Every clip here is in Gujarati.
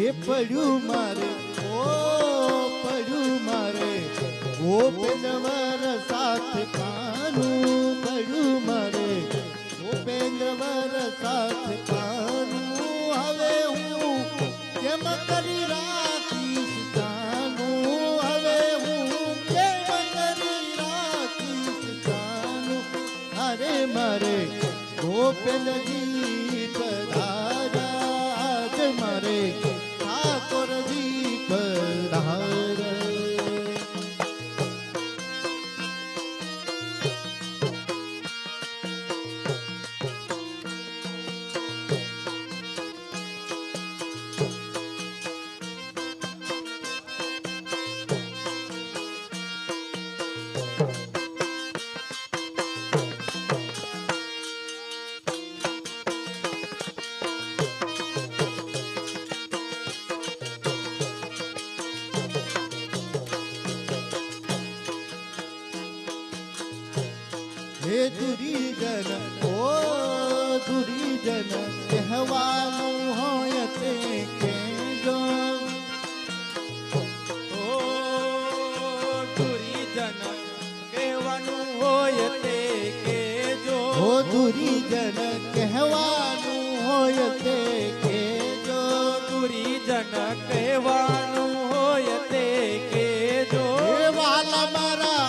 હે પડ્યું મારે ઓ પડ્યું મારે. ગોપેન્દ્રવર સાથ કાનું પડ્યું મારે. ગોપેન્દ્રવર સાથ કાનું, હવે હું કેમ કરી રાખીશ કાનું હવે હું કેમ કરી રાખીશ કાનું અરે મારે ગોપેન્દ્રજી પધાર્યા મારે. હે દુરીજન ઓ દુરીજન કહેવાનું હોય તે કહેજો. ઓ દુરીજન કહેવાનું હોય તે કેજો ઓ દુરીજન કહેવાનું હોય તે કહેજો. દુરીજન કહેવાનું હોય તે કેજો વાલા મારા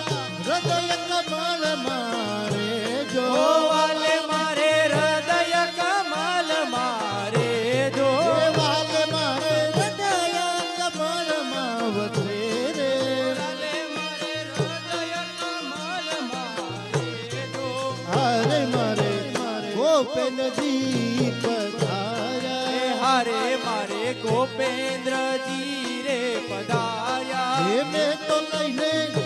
હે પધાર્યા હારે મારે ગોપેન્દ્રજી રે પધાર્યા મેં તો લઈને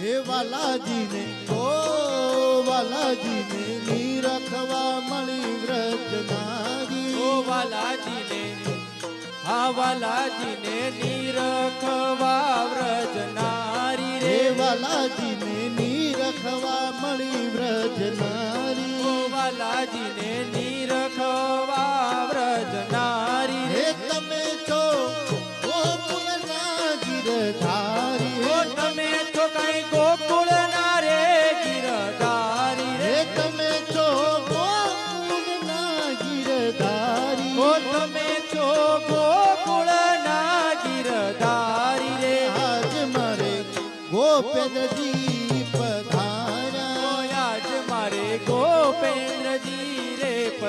હે વાલાજીને ઓ વાલાજીને નીરખવા મળી વ્રજ નારી ઓ વાલાજીને હા વાલાજીને નીરખવા વ્રજ નારી હે રે વાલાજીને નીરખવા મળી વ્રજ નારી ઓ વાલાજીને નીરખવા વ્રજ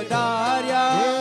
પધાર્યા.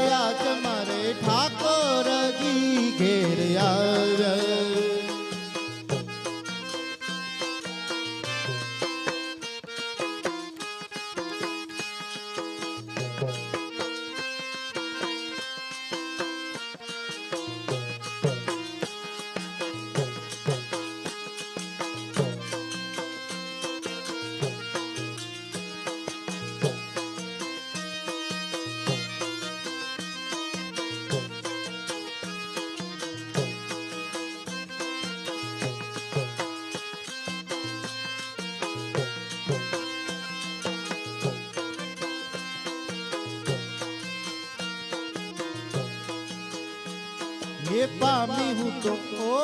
હે પામી હું તો ઓ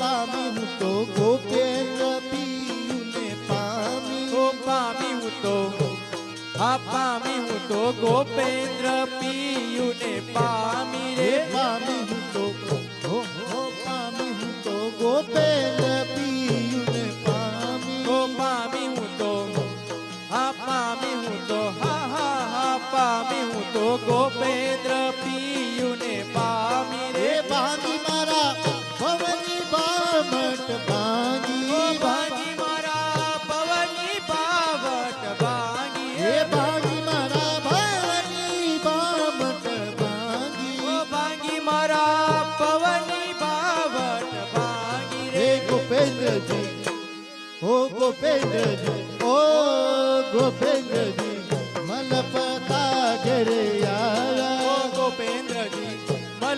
પામી હું તો ગોપેન્દ્ર પીયુને પામી. ઓ પામી હું તો આ પામી હું તો ગોપેન્દ્ર પીયુને પામી રે. પામી હું તો ઓ પામી હું તો ગોપેન્દ્ર પીયુને પામી. ઓ પામી હું તો આ પામી હું તો હા હા હા પામી હું તો ગોપેન્દ્ર પીયુને પામી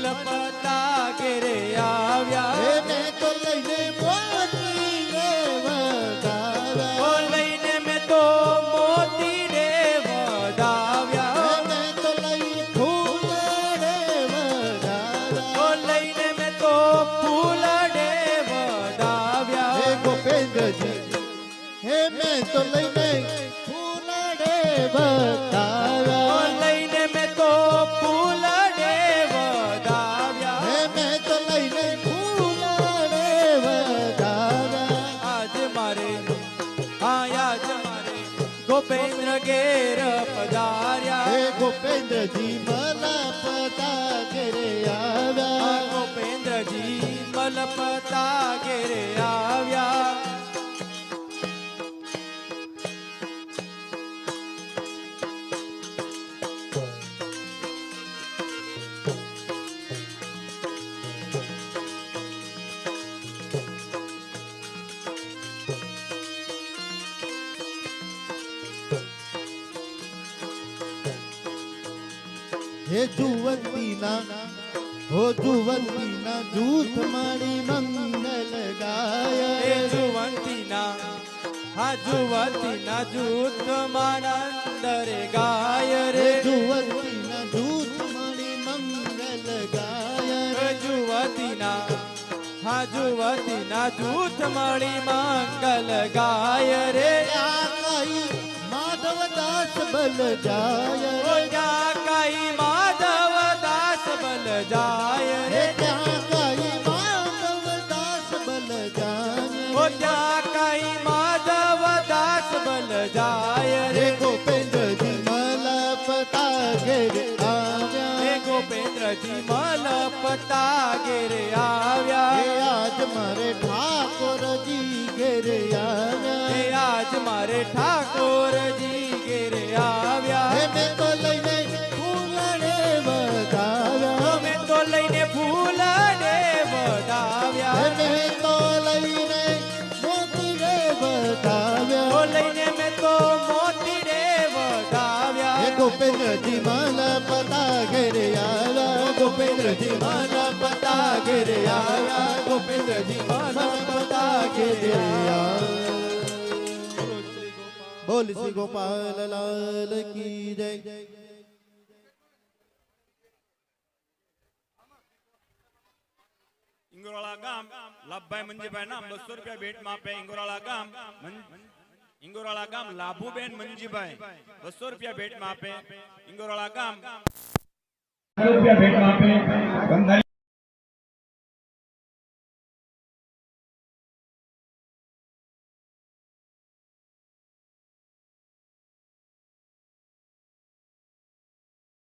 મલપતા ઘેરે આવ્યા હે મેં તો લઈને મોતી રે ઓ વધાવ્યા લઈને મેં તો મોતી રે વધાવ્યા હે મેં તો લઈ ફૂલ રે વધાવ્યા ઓ લઈને મેં તો ફૂલ રે વધાવ્યા હે ગોપેન્દ્રજી હે મેં તો લઈને ફૂલ રે ઓ વધાવ્યા ગોપેન્દ્રજી મલપતા ઘરે આવ્યા. ગોપેન્દ્રજી મલપતા ઘેરે આવ્યા. હે જુવંતીના હો જુવંતીના જૂથ મારી મંગલ ગાય હે જુવંતીના હા જુવંતીના જૂથ મારા અંદર ગાય રે. જુવંતીના જૂથ મારી મંગલ ગાય રે. જુવતીના હા જુવતીના જૂથ મળી મંગલ ગાય રે. કઈ માધવદાસ બલ જાય ઓ जाय रे। क्या कई माधव दास बल जाए ओ क्या कई माधव दास बल जाय रे। गोपेंद्र जी मल पता गिर आव्या। गोपेंद्र जी मल पता गिर आव्या। आज मारे ठाकुर जी गिर आव्या। आज मारे ठाकुर जी गिर आव्या। मैं तो गोपेंद्र जी माला पता गिर आला गोपेंद्र जी माला पता गिर आला गोपेंद्र जी माला पता गिर बोल श्री गोपाल लाल की जय। इंगोराला गाम लाभभाई मंजीभाई ना हम लोग सौ रुपया भेंट मापे, इंगोराला गाम ઇંગોરાળા ગામ લાભુબેન મંજીભાઈ. બસો રૂપિયા ભેટમાં આપે. ઇંગોરાળા ગામ. રૂપિયા ભેટમાં આપે.